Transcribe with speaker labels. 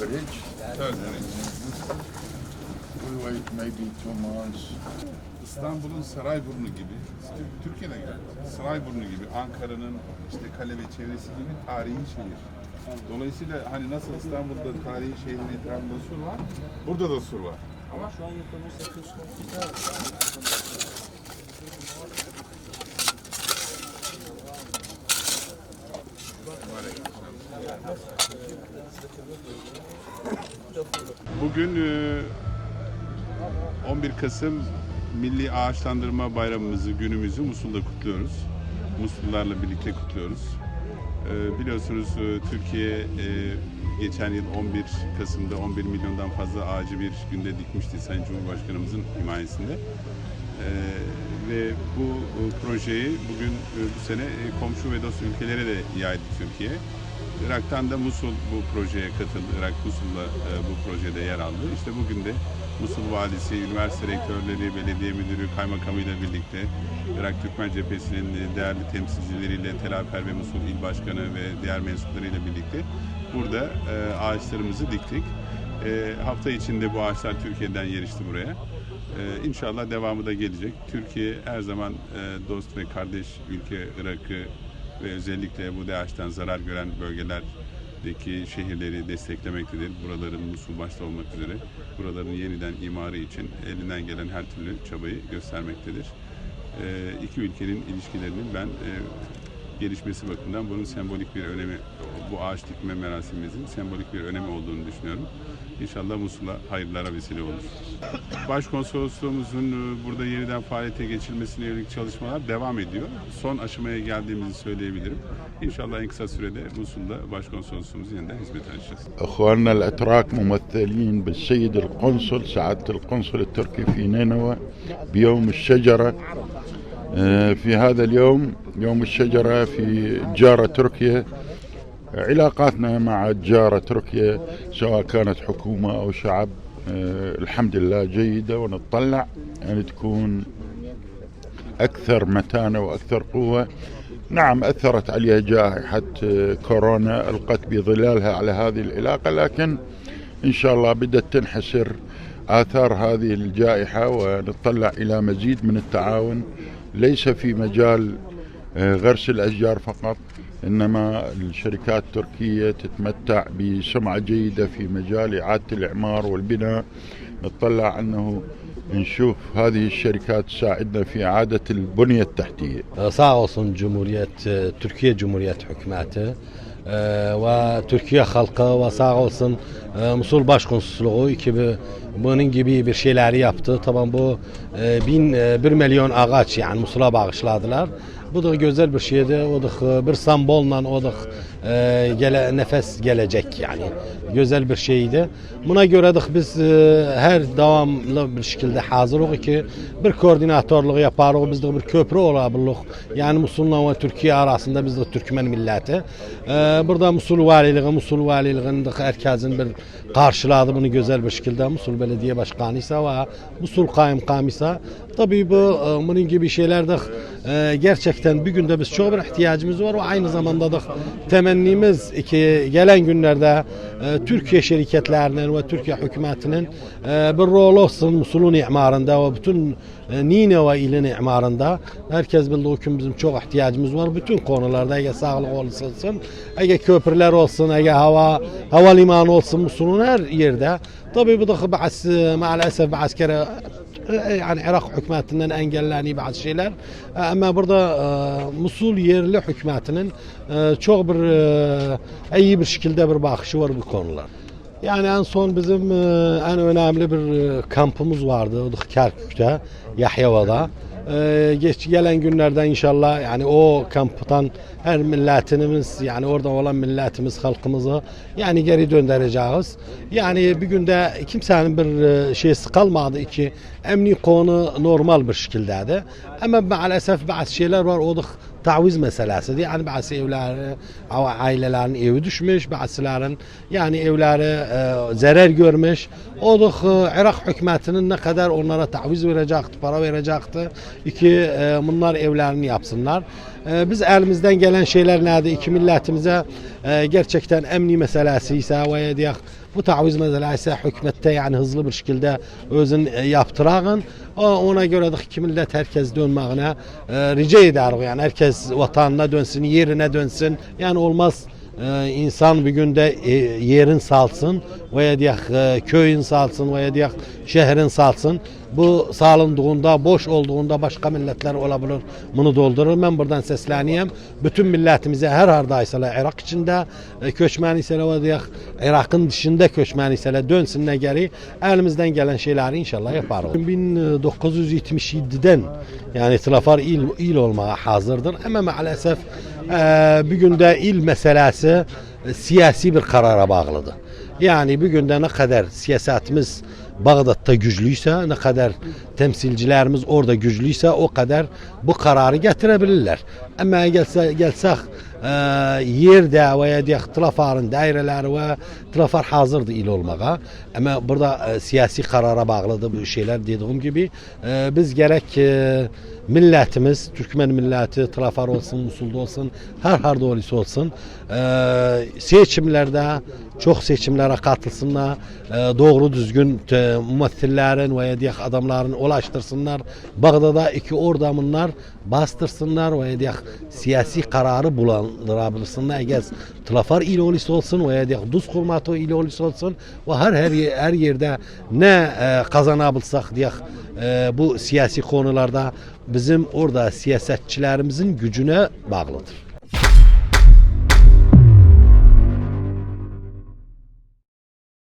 Speaker 1: bridge.
Speaker 2: Evet, evet.
Speaker 1: We wait maybe two months.
Speaker 2: İstanbul'un Sarayburnu gibi, Türkiye'de gel. Sarayburnu gibi, Ankara'nın işte kale ve çevresi gibi tarihi şehir. Dolayısıyla hani nasıl İstanbul'da tarihi şehrin etrafında sur var, burada da sur var. Ama
Speaker 3: Şu an yapılmış
Speaker 2: Bugün e, 11 Kasım Milli Ağaçlandırma Bayramımızı, günümüzü Musul'da kutluyoruz. Musullarla birlikte kutluyoruz. E, Biliyorsunuz e, Türkiye e, geçen yıl 11 Kasım'da 11 milyondan fazla ağacı bir günde dikmişti Sayın Cumhurbaşkanımızın himayesinde. E, Ve bu e, projeyi bugün e, bu sene e, komşu ve dost ülkelere de yaydı Türkiye. Irak'tan da Musul bu projeye katıldı. Irak Musul'da e, bu projede yer aldı. İşte bugün de Musul valisi, üniversite rektörleri, belediye müdürü, kaymakamıyla birlikte Irak Türkmen Cephesi'nin değerli temsilcileriyle, Tel Afer ve Musul İl Başkanı ve diğer mensuplarıyla birlikte burada e, ağaçlarımızı diktik. E, hafta içinde bu ağaçlar Türkiye'den yerişti buraya. Ee, inşallah devamı da gelecek. Türkiye her zaman e, dost ve kardeş ülke Irak'ı ve özellikle bu DAEŞ'ten zarar gören bölgelerdeki şehirleri desteklemektedir. Buraların Musul başta olmak üzere buraların yeniden imarı için elinden gelen her türlü çabayı göstermektedir. Ee, iki ülkenin ilişkilerinin ben e, gelişmesi bakımından bunun sembolik bir önemi, bu ağaç dikme merasimimizin sembolik bir önemi olduğunu düşünüyorum. İnşallah Musul'a hayırlara vesile olur. Başkonsolosluğumuzun e, burada yeniden faaliyete geçilmesine yönelik çalışmalar devam ediyor. Son aşamaya geldiğimizi söyleyebilirim. İnşallah en kısa sürede Musul'da başkonsolosluğumuz yeniden hizmete açacağız.
Speaker 1: اخواننا الاتراك ممثلين بالسيد القنصل سعاده القنصل التركي في نينوى بيوم الشجره آه، في هذا اليوم يوم الشجره في جاره تركيا علاقاتنا مع جارة تركيا سواء كانت حكومة أو شعب آه، الحمد لله جيدة ونتطلع ان تكون أكثر متانة وأكثر قوة. نعم أثرت عليها جائحة آه، كورونا ألقت بظلالها على هذه العلاقة لكن إن شاء الله بدأت تنحسر آثار هذه الجائحة ونطلع إلى مزيد من التعاون. ليس في مجال آه، غرس الأشجار فقط إنما الشركات التركية تتمتع بسمعة جيدة في مجال إعادة الإعمار والبناء نطلع أنه نشوف هذه الشركات تساعدنا في إعادة البنية التحتية
Speaker 3: صاوصن جمهورية آه، تركيا جمهورية حكماته آه، وتركيا خلقه وصاغ olsun مسؤول باش konsolosluğu ki bunun gibi bir şeyler yaptı. Tamam bu 1 milyon ağaç yani musula bağışladılar. Bu da güzel bir şeydi. O da bir sembolla o da e, gele, nefes gelecek yani. Güzel bir şeydi. Buna göre de biz e, her devamlı bir şekilde hazırız ki bir koordinatörlük yaparız. Biz de bir köprü olabiliriz. Yani Musul'la ve Türkiye arasında biz de Türkmen milleti. E, burada Musul valiliği, Musul valiliğinin de herkesin bir karşıladı bunu güzel bir şekilde. Musul Belediye Başkanı ise ve Musul Kaymakam ise tabii bu e, bunun gibi şeyler de e, gerçekten bir günde biz çok bir ihtiyacımız var ve aynı zamanda da temennimiz ki gelen günlerde e, Türkiye şirketlerinin ve Türkiye hükümetinin e, bir rol olsun Musul'un imarında ve bütün e, Nineve ilin imarında. Herkes bildiği ki bizim çok ihtiyacımız var. Bütün konularda ege sağlık olsun ege köprüler olsun ege hava havalimanı olsun Musul'un her yerde. Tabii bu da bazı maalesef bazı kere yani Irak hükümetinden engelleniyor bazı şeyler. Ama burada e, Musul yerli hükümetinin e, çok bir e, iyi bir şekilde bir bakışı var bu konular. Yani en son bizim e, en önemli bir e, kampımız vardı Kerkük'te, Yahyava'da. E, geç gelen günlerde inşallah yani o kamptan her milletimiz yani orada olan milletimiz halkımızı yani geri döndüreceğiz. Yani bir günde kimsenin bir e, şeysi kalmadı ki emni konu normal bir şekildedir. Ama maalesef bazı şeyler var o da taviz meselesidir. Yani bazı evleri, ailelerin evi düşmüş, bazıların yani evleri e, zarar görmüş. O da e, Irak hükümetinin ne kadar onlara taviz verecekti, para verecekti ki e, bunlar evlerini yapsınlar. E, biz elimizden gelen şeyler nedir? İki milletimize e, gerçekten emni meselesi ise veya diye bu taviz mesela ise hükümette yani hızlı bir şekilde özün e, yaptırağın. Ona göre de ki millet herkes dönmağına e, rica eder. Yani herkes vatanına dönsün, yerine dönsün. Yani olmaz e, insan bir günde e, yerin salsın veya diyak e, köyün salsın veya diyak şehrin salsın. Bu salındığında, boş olduğunda başka milletler olabilir. Bunu doldurur. Ben buradan sesleneyim. Bütün milletimize her hardaysalar Irak içinde e, köçmen iseler ve diyak Irak'ın dışında köçmen iseler dönsünler geri. Elimizden gelen şeyleri inşallah yaparız. 1977'den yani Tilafar il, il olmaya hazırdır. Ama maalesef e, bir günde il meselesi e, siyasi bir karara bağlıdır. Yani bir günde ne kadar siyasetimiz Bağdat'ta güçlüyse, ne kadar temsilcilerimiz orada güçlüyse o kadar bu kararı getirebilirler. Ama gelse, gelsek e, yerde veya diye trafarın daireleri ve trafar hazırdı il olmağa. Ama burada e, siyasi karara bağlıdır bu şeyler dediğim gibi. E, biz gerek e, milletimiz, Türkmen milleti, Trafar olsun, Musul'da olsun, her harda olursa olsun e, seçimlerde çok seçimlere katılsınlar, e, doğru düzgün e, mümethillerin veya diye adamların ulaştırsınlar. Bağdat'a iki ordamınlar bastırsınlar veya diye siyasi kararı bulandırabilsinler. Eğer Trafar il olursa olsun veya diye Duz Kurmato il olursa olsun ve her her, her yerde ne e, kazanabilsek diye e, bu siyasi konularda bizim orada siyasetçilerimizin gücüne bağlıdır.